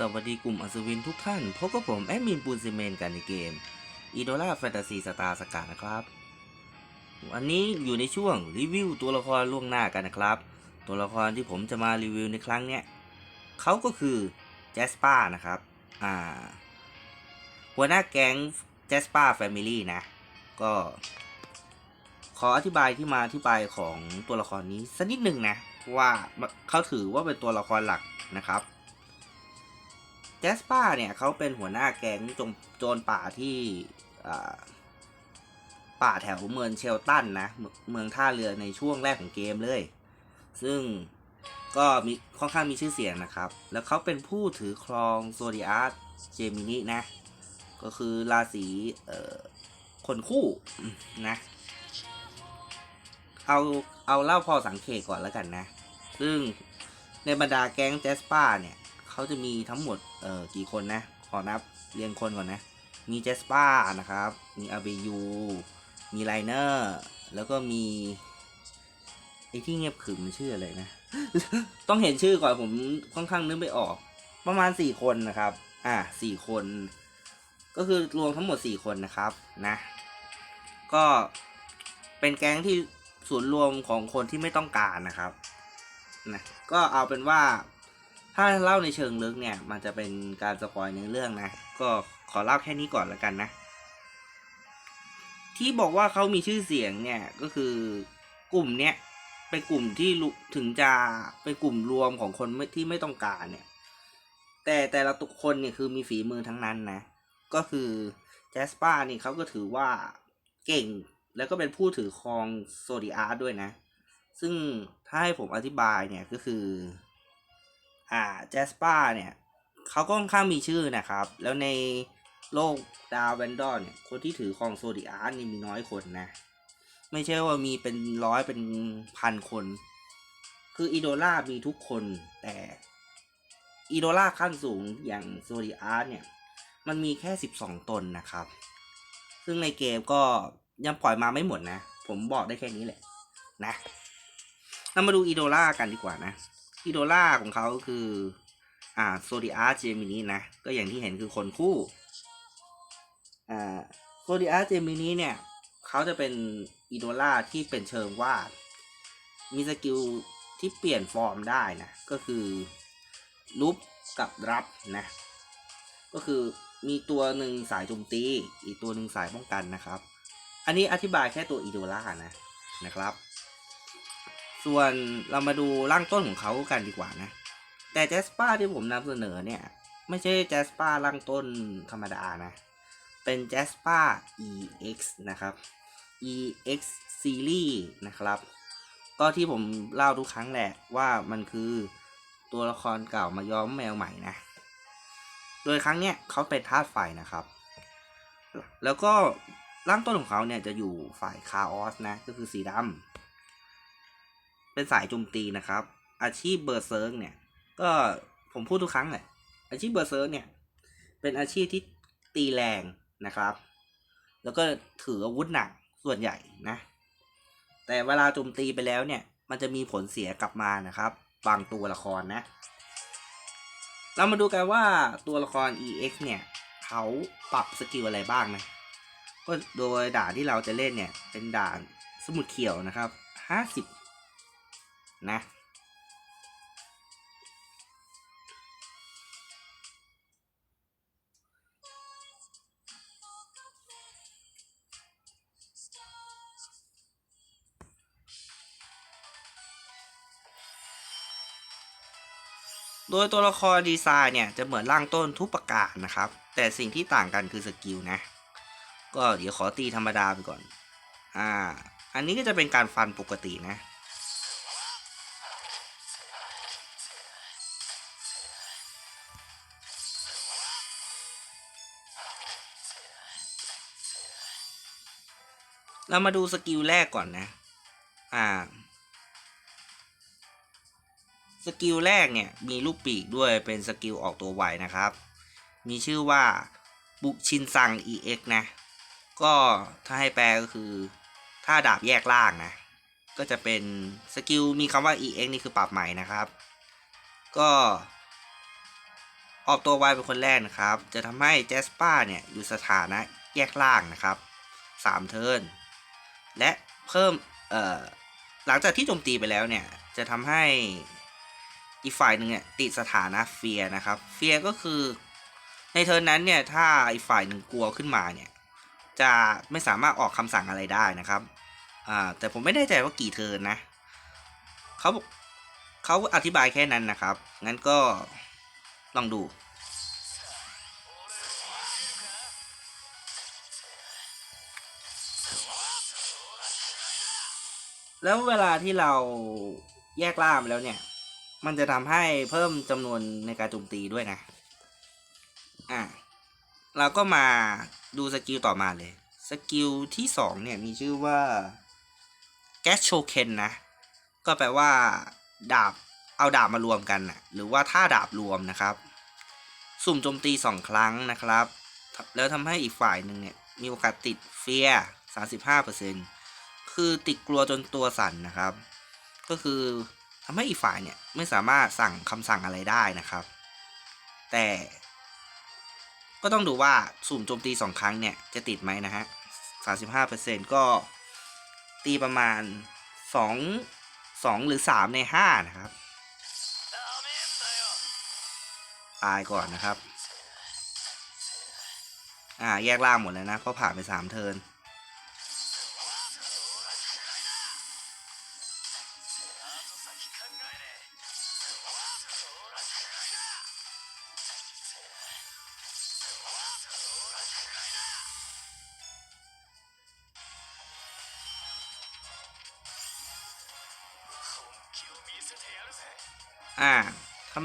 สวัสดีกลุ่มอัศวินทุกท่าน พบกับผมแอดมินปูนซีเมนกันในเกม e d o l a Fantasy Star สกัดนะครับ วันนี้อยู่ในช่วงรีวิวตัวละครล่วงหน้ากันนะครับ ตัวละครที่ผมจะมารีวิวในครั้งเนี้ยเขาก็คือแจสปานะครับ อ่า หัวหน้าแก๊งแจสปาแฟมิลี่นะ ก็ ขออธิบายที่มาที่ไปของตัวละครนี้สักนิดหนึ่งนะ ว่าเขาถือว่าเป็นตัวละครหลักนะครับ แจสปาเนี่ยเขาเป็นหัวหน้าแก๊งจงโจรป่าที่ป่าแถวเมืองเชลตันนะ เมืองท่าเรือในช่วงแรกของเกมเลย ซึ่งก็มีค่อนข้างมีชื่อเสียงนะครับ แล้วเขาเป็นผู้ถือครองโซดิอาร์เจมินินะ ก็คือราศีคนคู่นะ เอาเอาเล่าพอสังเกตก่อนแล้วกันนะ ซึ่งในบรรดาแก๊งแจสปาเนี่ย เขาจะมีทั้งหมดเอ่อกี่คนนะ ขอนับเรียงคนก่อนนะ มีแจสปานะครับ มีอาเบยูมีไลเนอร์แล้วก็มีไอที่เงียบขรึมชื่ออะไรนะ ต้องเห็นชื่อก่อนผมค่อนข้างนึกไม่ออก ประมาณสี่คนนะครับ อ่าสี่คน ก็คือรวมทั้งหมดสี่คนนะครับนะ ก็เป็นแก๊งที่ศูนย์รวมของคนที่ไม่ต้องการนะครับนะก็เอาเป็นว่า ถ้าเล่าในเชิงลึกเนี่ยมันจะเป็นการสปอยในเรื่องนะ ก็ขอเล่าแค่นี้ก่อนแล้วกันนะ ที่บอกว่าเขามีชื่อเสียงเนี่ยก็คือกลุ่มเนี้ยเป็นกลุ่มที่ถึงจะเป็นกลุ่มรวมของคนที่ไม่ต้องการเนี่ย แต่แต่ละตุกคนเนี่ยคือมีฝีมือทั้งนั้นนะ ก็คือแจสปานี่เขาก็ถือว่าเก่งแล้วก็เป็นผู้ถือครองโซดิอาร์ด้วยนะ ซึ่งถ้าให้ผมอธิบายเนี่ยก็คือ อ่าแจสปาเนี่ยเขาก็ค่อนข้างมีชื่อนะครับ แล้วในโลกดาวแวนดอนเนี่ยคนที่ถือครองโซดิอาร์นี่มีน้อยคนนะ ไม่ใช่ว่ามีเป็นร้อยเป็นพันคน คืออีโดล่ามีทุกคนแต่อีโดล่าขั้นสูงอย่างโซดิอาร์เนี่ย มันมีแค่สิบสองตนนะครับ ซึ่งในเกมก็ยังปล่อยมาไม่หมดนะ ผมบอกได้แค่นี้แหละนะเรามาดูอีโดล่ากันดีกว่านะ อีโดล่าของเขาคือ อ่าโซดิอาร์เจมินีนะ ก็อย่างที่เห็นคือคนคู่ อ่าโซดิอาร์เจมินีเนี่ย เขาจะเป็นอีโดล่าที่เป็นเชิงว่ามีสกิลที่เปลี่ยนฟอร์มได้นะ ก็คือลุบกับรับนะ ก็คือมีตัวหนึ่งสายโจมตี อีกตัวหนึ่งสายป้องกันนะครับ อันนี้อธิบายแค่ตัวอีโดล่านะนะครับ ส่วนเรามาดูร่างต้นของเขากันดีกว่านะ แต่แจสปาที่ผมนำเสนอเนี่ย ไม่ใช่แจสปาร่างต้นธรรมดานะ เป็นแจสปา EX นะครับ EX Series นะครับ ก็ที่ผมเล่าทุกครั้งแหละว่ามันคือตัวละครเก่ามาย้อมแมวใหม่นะ โดยครั้งเนี้ยเขาเป็นธาตุไฟนะครับ แล้วก็ร่างต้นของเขาเนี่ยจะอยู่ฝ่ายคาออสนะ ก็คือสีดำ เป็นสายโจมตีนะครับ อาชีพเบอร์เซิร์กเนี่ย ก็ผมพูดทุกครั้งแหละอาชีพเบอร์เซิร์กเนี่ย เป็นอาชีพที่ตีแรงนะครับ แล้วก็ถืออาวุธหนักส่วนใหญ่นะ แต่เวลาโจมตีไปแล้วเนี่ย มันจะมีผลเสียกลับมานะครับ บางตัวละครนะ เรามาดูกันว่าตัวละคร EX เนี่ยเขาปรับสกิลอะไรบ้างนะก็โดยด่านที่เราจะเล่นเนี่ย เป็นด่านสมุดเขียวนะครับห้าสิบ นะโดยตัวละครดีไซน์เนี่ยจะเหมือนร่างต้นทุกประการนะครับ แต่สิ่งที่ต่างกันคือสกิลนะ ก็เดี๋ยวขอตีธรรมดาไปก่อน อ่า อันนี้ก็จะเป็นการฟันปกตินะ เรามาดูสกิลแรกก่อนนะ อ่า สกิลแรกเนี่ย มีลูกปีกด้วยเป็นสกิลออกตัวไวนะครับ มีชื่อว่าบุชินซัง EX นะ ก็ถ้าให้แปลก็คือ ถ้าดาบแยกล่างนะ ก็จะเป็นสกิลมีคำว่า EX นี่คือปรับใหม่นะครับ ก็ออกตัวไวเป็นคนแรกนะครับ จะทำให้แจสปาเนี่ย อยู่สถานะแยกล่างนะครับสามเทิร์น และเพิ่มเอ่อหลังจากที่โจมตีไปแล้วเนี่ย จะทำให้อีกฝ่ายหนึ่งเนี่ยติดสถานะเฟียนะครับ เฟียก็คือในเทิร์นนั้นเนี่ยถ้าอีกฝ่ายหนึ่งกลัวขึ้นมาเนี่ยจะไม่สามารถออกคำสั่งอะไรได้นะครับอ่าแต่ผมไม่แน่ใจว่ากี่เทิร์นนะเขาเขาอธิบายแค่นั้นนะครับ งั้นก็ลองดู แล้วเวลาที่เราแยกล่ามแล้วเนี่ย มันจะทำให้เพิ่มจำนวนในการโจมตีด้วยนะ อะเราก็มาดูสกิลต่อมาเลย สกิลที่สองเนี่ยมีชื่อว่าแกสโชเคนนะ ก็แปลว่า ดาบ เอาดาบมารวมกันนะหรือว่าท่าดาบรวมนะครับ สุ่มโจมตีสองครั้งนะครับ แล้วทำให้อีกฝ่ายหนึ่งเนี่ย มีโอกาสติดเฟียสาสิบห้าเปอร์เซ็น คือติดกลัวจนตัวสั่นนะครับ ก็คือทำให้อีกฝ่ายเนี่ยไม่สามารถสั่งคำสั่งอะไรได้นะครับ แต่ ก็ต้องดูว่าสุ่มโจมตีสองครั้งเนี่ยจะติดไหมนะฮะสาสิบห้าเปอร์เซ็นก็ตีประมาณสองสองหรือสามในห้านะครับ ตายก่อนนะครับ อ่า แยกล่างหมดแล้วนะ เพราะผ่านไปสามเทิร์น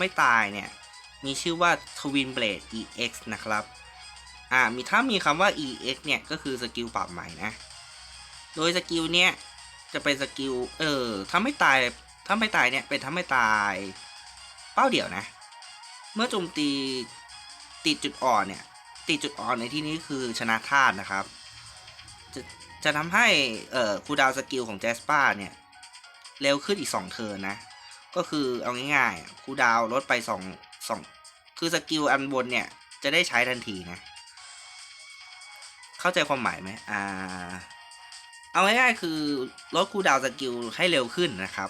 ไม่ตายเนี่ย มีชื่อว่า Twin Blade EX นะครับ อ่า มีถ้ามีคำว่า EX เนี่ยก็คือสกิลปรับใหม่นะ โดยสกิลเนี่ยจะเป็นสกิล เออ ถ้าไม่ตาย ถ้าไม่ตายเนี่ยเป็นถ้าไม่ตาย เป้าเดี่ยวนะ เมื่อโจมตีติดจุดอ่อนเนี่ย ติดจุดอ่อนในที่นี้คือชนะธาตุนะครับ จะจะทำให้ เอ่อคูดาวสกิลของแจสปาเนี่ย เร็วขึ้นอีก 2 เทิร์นนะ ก็คือเอาง่ายๆคูดาวลดไป2 2คือสกิลอันบนเนี่ย จะได้ใช้ทันทีนะ เข้าใจความหมายไหมอ่า เอาง่ายๆคือลดคูดาวสกิลให้เร็วขึ้นนะครับ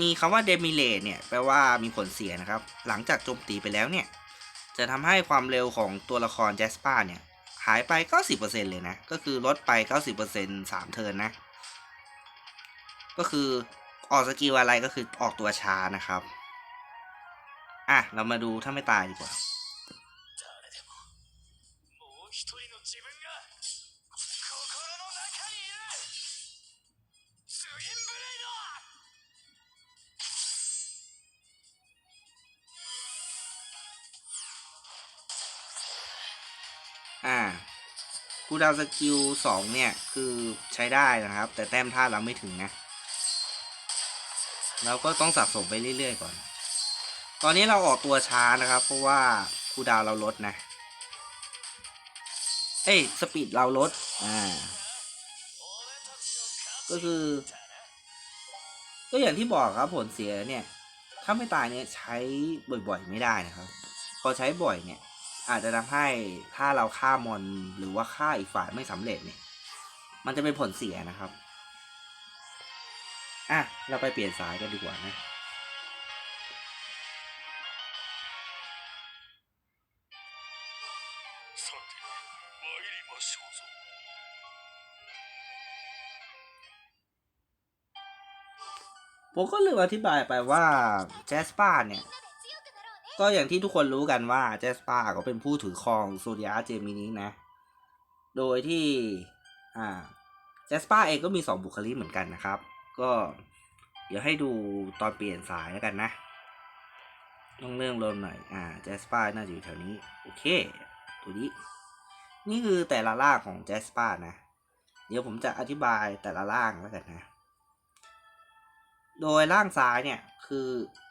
มีคำว่าเดมิเลตเนี่ย แปลว่ามีผลเสียนะครับ หลังจากโจมตีไปแล้วเนี่ย จะทำให้ความเร็วของตัวละครแจสปาเนี่ย หายไป 90%เลยนะ ก็คือลดไป 90% 3 เทิร์นนะ ก็คือ ออกสกิลอะไรก็คือออกตัวช้านะครับ อะ เรามาดูถ้าไม่ตายดีกว่า อ่าผู้ดาวสกิลสองเนี่ย คือใช้ได้นะครับ แต่แต้มท่าเราไม่ถึงนะ เราก็ต้องสะสมไปเรื่อยๆก่อน ตอนนี้เราออกตัวช้านะครับ เพราะว่าคูดาวเราลดนะ เอ้ยสปีดเราลด อ่า ก็คือ ก็อย่างที่บอกครับผลเสียเนี่ย ถ้าไม่ตายเนี่ยใช้บ่อยๆไม่ได้นะครับ พอใช้บ่อยเนี่ย อาจจะทำให้ถ้าเราฆ่ามอนหรือว่าฆ่าอีกฝ่ายไม่สำเร็จเนี่ย มันจะเป็นผลเสียนะครับ อะ เราไปเปลี่ยนสายกันดีกว่านะ ผมก็เลืมอธิบายไปว่าแจสปาเนี่ย ก็อย่างที่ทุกคนรู้กันว่าแจสปาก็เป็นผู้ถือครองโซูริยะเจมินินะ โดยที่ อ่าแจสปาเองก็มีสองบุคลิกเหมือนกันนะครับ ก็เดี๋ยวให้ดูตอนเปลี่ยนสายแล้วกันนะ ต้องเรื่องลมหน่อย อ่าแจสปาน่าจะอยู่แถวนี้ โอเค ตัวนี้ นี่คือแต่ละล่างของแจสปานะ เดี๋ยวผมจะอธิบายแต่ละล่างแล้วกันนะ โดยร่างซ้ายเนี่ย คือ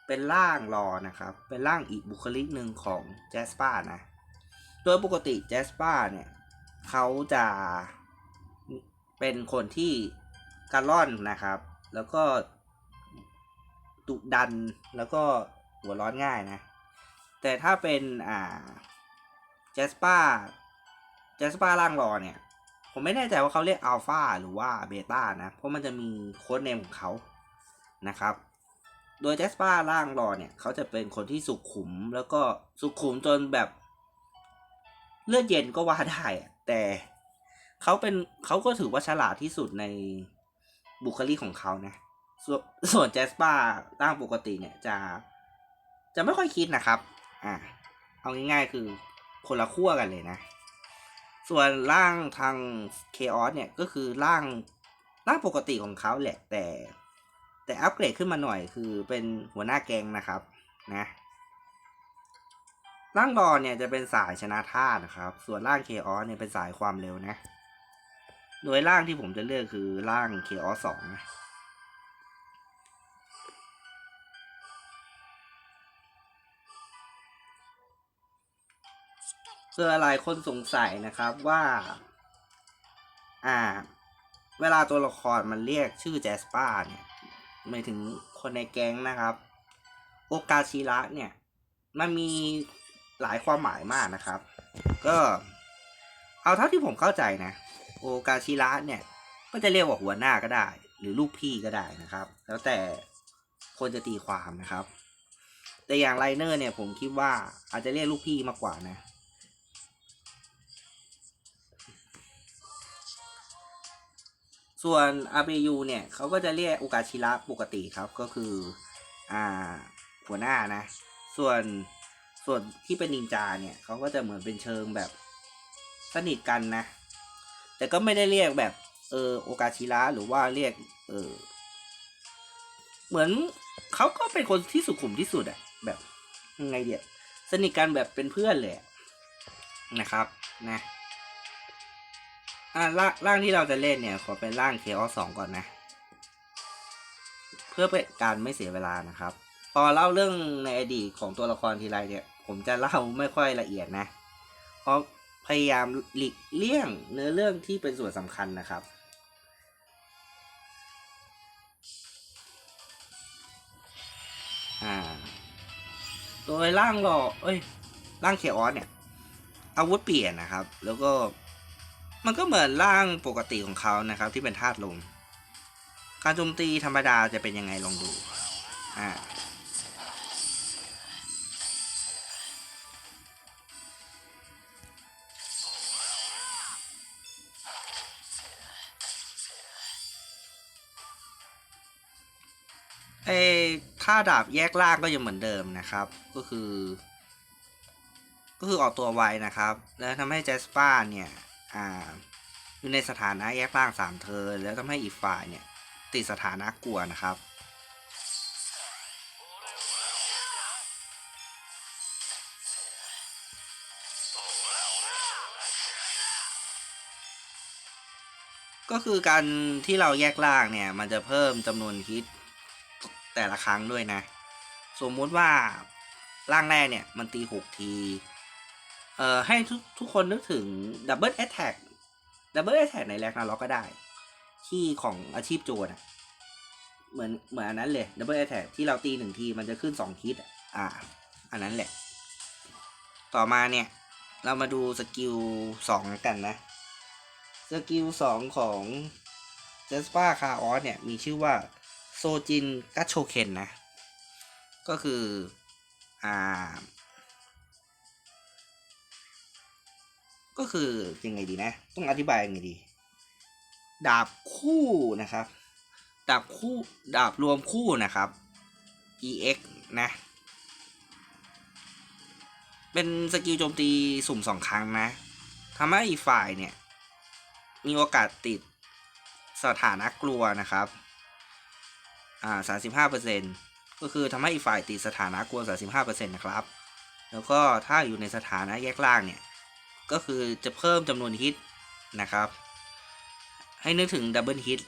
เป็นร่างรอนะครับ เป็นร่างอีกบุคลิกหนึ่งของแจสปานะ โดยปกติแจสปาเนี่ย เขาจะเป็นคนที่การล่อนนะครับ แล้วก็ดุดันแล้วก็หัวร้อนง่ายนะ แต่ถ้าเป็นอ่าเจสปาเจสปาล่างรอเนี่ย ผมไม่แน่ใจว่าเขาเรียกอัลฟาหรือว่าเบต้านะ เพราะมันจะมีโค้ดเนมของเขานะครับ โดยเจสปาล่างรอเนี่ย เขาจะเป็นคนที่สุขุมแล้วก็สุขุมจนแบบ เลือดเย็นก็ว่าได้แต่เขาเป็นเขาก็ถือว่าฉลาดที่สุดใน บุคลิกของเขานะส่วนส่วนแจสปาร่างปกติเนี่ยจะจะไม่ค่อยคิดนะครับ อ่า เอาง่ายๆคือคนละขั้วกันเลยนะ ส่วนร่างทางเคออสเนี่ยก็คือร่างร่างปกติของเขาแหละ แต่ แต่อัปเกรดขึ้นมาหน่อยคือเป็นหัวหน้าแกงนะครับ นะร่างรอนเนี่ยจะเป็นสายชนะธาตุนะครับ ส่วนร่างเคออสเนี่ยเป็นสายความเร็วนะ โดยร่างที่ผมจะเลือกคือร่างเคออสสองนะเพื่อหลายคนสงสัยนะครับว่า อ่า เวลาตัวละครมันเรียกชื่อแจสปาเนี่ยหมายถึงคนในแก๊งนะครับ โอกาชิระเนี่ย มันมีหลายความหมายมากนะครับ ก็ เอาเท่าที่ผมเข้าใจนะ โอกาชิระเนี่ย ก็จะเรียกว่าหัวหน้าก็ได้ หรือลูกพี่ก็ได้นะครับ แล้วแต่คนจะตีความนะครับ แต่อย่างไลเนอร์เนี่ยผมคิดว่าอาจจะเรียกลูกพี่มากกว่านะ ส่วน RBU เนี่ยเขาก็จะเรียกโอกาชิระปกติครับก็คืออ่าหัวหน้านะ ส่วนส่วนที่เป็นนินจาเนี่ยเขาก็จะเหมือนเป็นเชิงแบบสนิทกันนะ แต่ก็ไม่ได้เรียกแบบเออโอกาชิระหรือว่าเรียก เออ เหมือนเขาก็เป็นคนที่สุขุมที่สุดอะแบบยังไงเดียสนิทกันแบบเป็นเพื่อนเลยนะครับนะอ่าร่างร่างที่เราจะเล่นเนี่ย ขอเป็นร่างเคอสองก่อนนะ เพื่อเป็นการไม่เสียเวลานะครับ พอเล่าเรื่องในอดีตของตัวละครทีไรเนี่ย ผมจะเล่าไม่ค่อยละเอียดนะ เพราะ พยายามหลีกเลี่ยงเนื้อเรื่องที่เป็นส่วนสำคัญนะครับ อ่า โดยร่างหล่อเอ้ย ร่างเคออสเนี่ย อาวุธเปลี่ยนนะครับ แล้วก็ มันก็เหมือนร่างปกติของเขานะครับ ที่เป็นธาตุลม การโจมตีธรรมดาจะเป็นยังไงลองดู อ่า ท่าดาบแยกล่างก็ยังเหมือนเดิมนะครับ ก็คือ ก็คือออกตัวไวนะครับ แล้วทำให้แจสปาเนี่ย อ่า อยู่ในสถานะแยกล่างสามเทิร์นแล้วทำให้อีกฝ่ายเนี่ย ติดสถานะกลัวนะครับก็คือการที่เราแยกล่างเนี่ย มันจะเพิ่มจำนวนฮิต แต่ละครั้งด้วยนะ สมมุติว่าร่างแรกเนี่ยมันตีหกที เอ่อให้ทุกทุกคนนึกถึงดับเบิลแอตแทกดับเบิลแอตแทกในแรกนาล็อกก็ได้ ที่ของอาชีพโจรอะเหมือนเหมือนอันนั้นเลยดับเบิลแอตแทกที่เราตีหนึ่งทีมันจะขึ้นสองฮิตอะอ่า อันนั้นแหละ ต่อมาเนี่ย เรามาดูสกิลสองกันนะสกิลสองของเจสปาคาออสเนี่ย มีชื่อว่า ซจินกัชโชเคนนะ ก็คือ อ่า ก็คือยังไงดีนะ ต้องอธิบายยังไงดี ดาบคู่นะครับ ดาบคู่ดาบรวมคู่นะครับ EX นะ เป็นสกิลโจมตีสุ่มสองครั้งนะทำให้อีกฝ่ายเนี่ย มีโอกาสติดสถานะกลัวนะครับ อ่าสามสิบห้าเปอร์เซ็นก็คือทำให้อีกฝ่ายติดสถานะกลัวสามสิบห้าเปอร์เซ็นต์นะครับ แล้วก็ถ้าอยู่ในสถานะแยกล่างเนี่ย ก็คือจะเพิ่มจำนวนฮิตนะครับ ให้นึกถึงดับเบิลฮิต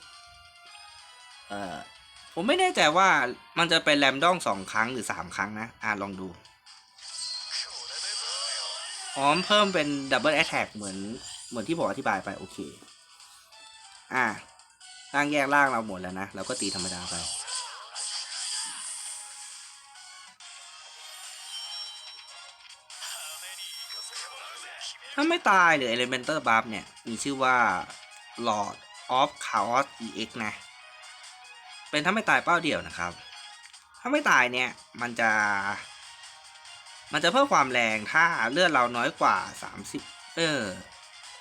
เอ่อผมไม่แน่ใจว่ามันจะเป็นแรมดองสองครั้งหรือสามครั้งนะ อ่าลองดูพร้อมเพิ่มเป็นดับเบิลแอ t แทกเหมือนเหมือนที่ผมอธิบายไปโอเค อ่าร่างแยกล่างเราหมดแล้วนะ เราก็ตีธรรมดาไป ถ้าไม่ตายหรือ Elemental Buff เนี่ย มีชื่อว่า Lord of Chaos EX นะ เป็นถ้าไม่ตายเป้าเดียวนะครับ ถ้าไม่ตายเนี่ย มันจะ มันจะเพิ่มความแรงถ้าเลือดเราน้อยกว่า 30 เออ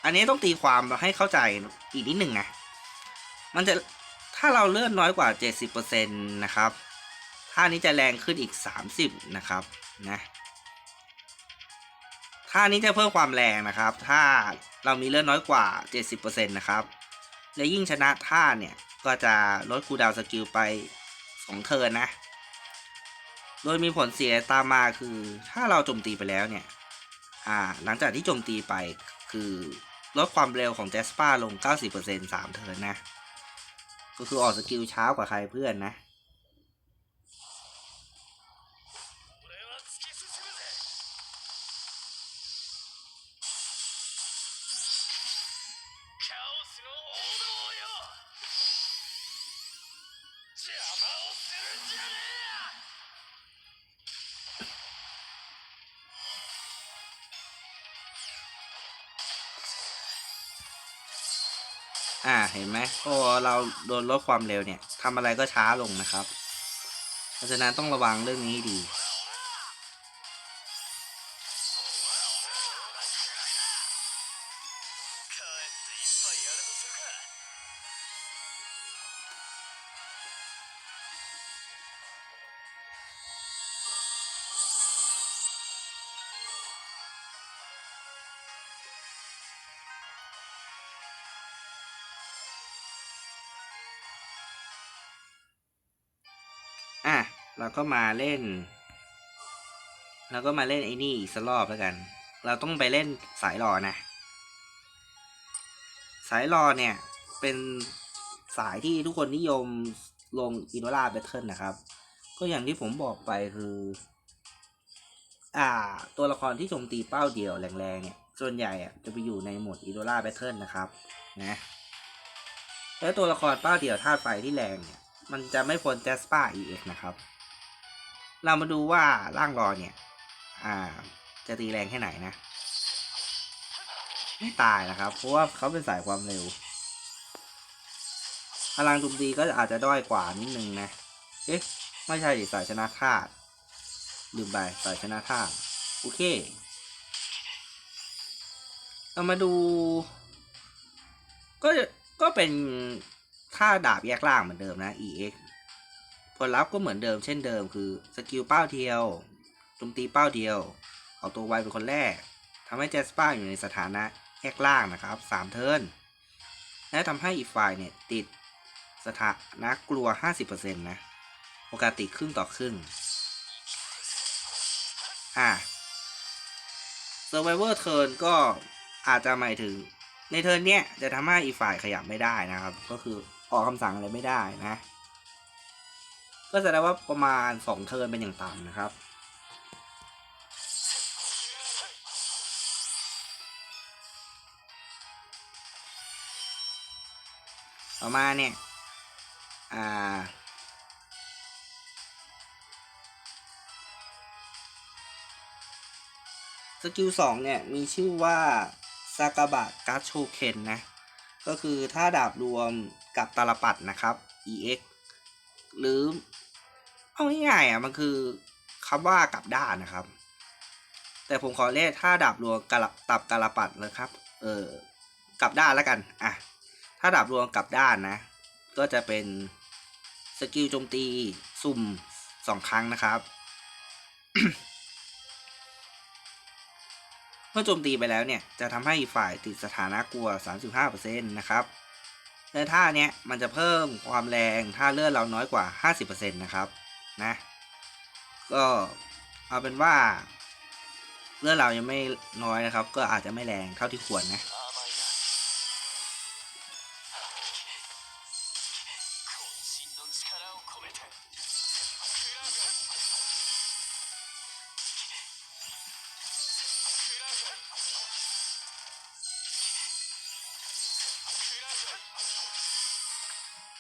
อันนี้ต้องตีความให้เข้าใจอีกนิดหนึ่งนะ มันจะถ้าเราเลือดน้อยกว่า 70%นะครับท่านี้จะแรงขึ้นอีก 30 นะครับ นะ ท่านี้จะเพิ่มความแรงนะครับ ถ้าเรามีเลือดน้อยกว่า 70%นะครับ และยิ่งชนะท่าเนี่ย ก็จะลดคูดาวสกิลไป2เทิร์นนะ โดยมีผลเสียตามมาคือถ้าเราโจมตีไปแล้วเนี่ย อ่า หลังจากที่โจมตีไปคือลดความเร็วของแจสปาลง 90% 3 เทิร์นนะ ก็คือออกสกิลช้ากว่าใครเพื่อนนะ อ่าเห็นไหมพอเราโดนลดความเร็วเนี่ยทำอะไรก็ช้าลงนะครับ เพราะฉะนั้นต้องระวังเรื่องนี้ดี เราก็มาเล่น เราก็มาเล่นไอ้นี่อีกสักรอบแล้วกัน เราต้องไปเล่นสายรอนะ สายรอเนี่ย เป็นสายที่ทุกคนนิยมลงอินโนราแบทเทิลนะครับ ก็อย่างที่ผมบอกไปคือ อ่า ตัวละครที่โจมตีเป้าเดียวแรงๆเนี่ย ส่วนใหญ่อะจะไปอยู่ในโหมดอินโนราแบทเทิลนะครับ นะแล้วตัวละครเป้าเดียวธาตุไฟที่แรงเนี่ย มันจะไม่พ้นแจสปา EX นะครับ เรามาดูว่าร่างรอเนี่ย อ่า จะตีแรงแค่ไหนนะ ไม่ตายนะครับ เพราะว่าเขาเป็นสายความเร็ว พลังจุมตีก็อาจจะด้อยกว่านิดนึงนะ เอ๊ะ ไม่ใช่สายชนะธาตุลืมไปสายชนะธาตุโอเค เรามาดู ก็ ก็เป็นท่าดาบแยกล่างเหมือนเดิมนะ EX ผลลัพธ์ก็เหมือนเดิมเช่นเดิมคือสกิลเป้าเดียวโจมตีเป้าเดียว เอาตัวไวเป็นคนแรกทำให้แจสป้าอยู่ในสถานะแยกล่างนะครับสามเทิร์นและทำให้อีกฝ่ายเนี่ยติดสถานะกลัว 50%นะโอกาสติดครึ่งต่อครึ่งอะ Survivor Turn ก็อาจจะหมายถึงในเทิร์นเนี้ยจะทำให้อีกฝ่ายขยับไม่ได้นะครับ ก็คือออกคำสั่งอะไรไม่ได้นะ ก็แสดงว่าประมาณสองเทิร์นเป็นอย่างต่ำนะครับ ต่อมาเนี่ย อ่าสกิลสองเนี่ย มีชื่อว่าซากาบะกาโชเคนนะ ก็คือถ้าดาบรวมกับตาลปัดนะครับ EX หรือ เอาง่ายๆอะมันคือคำว่ากลับด้านนะครับ แต่ผมขอเรียกถ้าดาบรวมกลับตับกาลปัดเลยครับ เออกลับด้านแล้วกันอะถ้าดาบรวมกลับด้านนะ ก็จะเป็นสกิลโจมตีสุ่มสองครั้งนะครับ เมื่อโจมตีไปแล้วเนี่ย จะทำให้ฝ่ายติดสถานะกลัว 35%นะครับและท่าเนี้ยมันจะเพิ่มความแรงถ้าเลือดเราน้อยกว่า 50%นะครับ นะ ก็เอาเป็นว่าเรื่องเรายังไม่น้อยนะครับ ก็อาจจะไม่แรงเท่าที่ควรนะ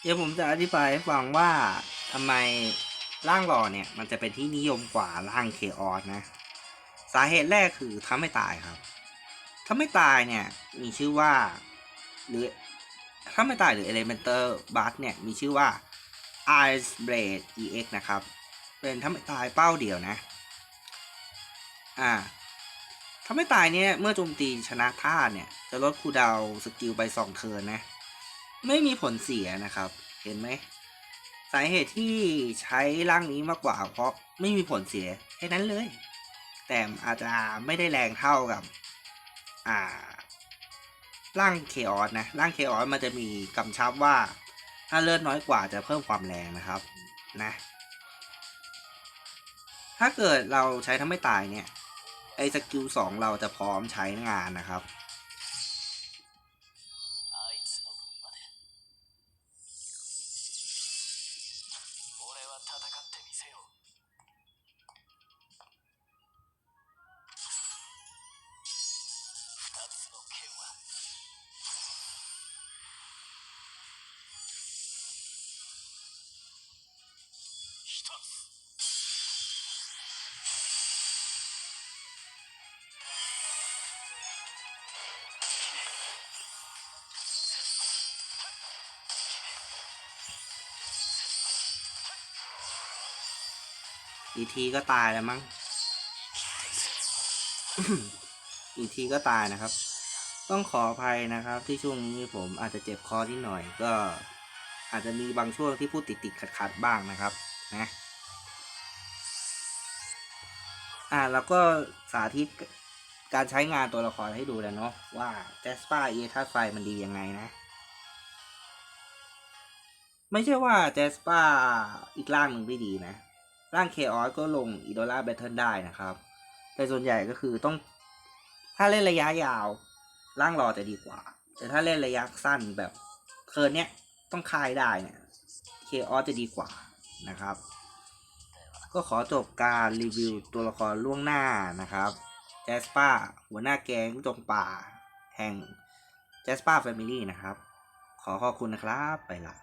เดี๋ยวผมจะอธิบายให้ฟังว่าทำไม ร่างหล่อเนี่ยมันจะเป็นที่นิยมกว่าร่างเคออสนะ สาเหตุแรกคือทำให้ตายครับ ถ้าไม่ตายเนี่ยมีชื่อว่าหรือถ้าไม่ตายหรือ Elemental b u s เนี่ยมีชื่อว่า Ice Blade EX นะครับ เป็นถ้าไม่ตายเป้าเดียวนะ อ่า ถ้าไม่ตายเนี่ยเมื่อโจมตีชนะท่าเนี่ย จะลดคูดาวสกิลไปสองเทิร์นนะ ไม่มีผลเสียนะครับ เห็นไหมาเหตุที่ใช้ร่างนี้มากกว่า เพราะไม่มีผลเสียแค่นั้นเลย แต่อาจจะไม่ได้แรงเท่ากับ อ่า ร่างเคออสนะ ร่างเคออสมันจะมีกำชับว่า ถ้าเลือดน้อยกว่าจะเพิ่มความแรงนะครับ นะ ถ้าเกิดเราใช้ทำไม่ตายเนี่ย ไอ้สกิลสองเราจะพร้อมใช้งานนะครับ อีทีก็ตายแล้วมั้ง อีกทีก็ตายนะครับ ต้องขออภัยนะครับ ที่ช่วงนี้ผมอาจจะเจ็บคอที่หน่อย ก็อาจจะมีบางช่วงที่พูดติดติดขัดขัดๆบ้างนะครับนะอ่าแล้วก็สาธิตการใช้งานตัวละครให้ดูแล้วเนาะว่าแจสปาเอธาตุไฟมันดียังไงนะ ไม่ใช่ว่าแจสปาอีกร่างหนึ่งไม่ดีนะ ร่างเคออสก็ลงอีโดล่าแบทเทิลได้นะครับ แต่ส่วนใหญ่ก็คือต้อง ถ้าเล่นระยะยาวร่างรอจะดีกว่า แต่ถ้าเล่นระยะสั้นแบบเทิร์นเนี้ยต้องคายได้เนี่ยเคออสจะดีกว่านะครับ ก็ขอจบการรีวิวตัวละครล่วงหน้านะครับแจสปาหัวหน้าแก๊งจงป่า แห่งแจสปาแฟมิลี่นะครับ ขอขอบคุณนะครับ ไปละ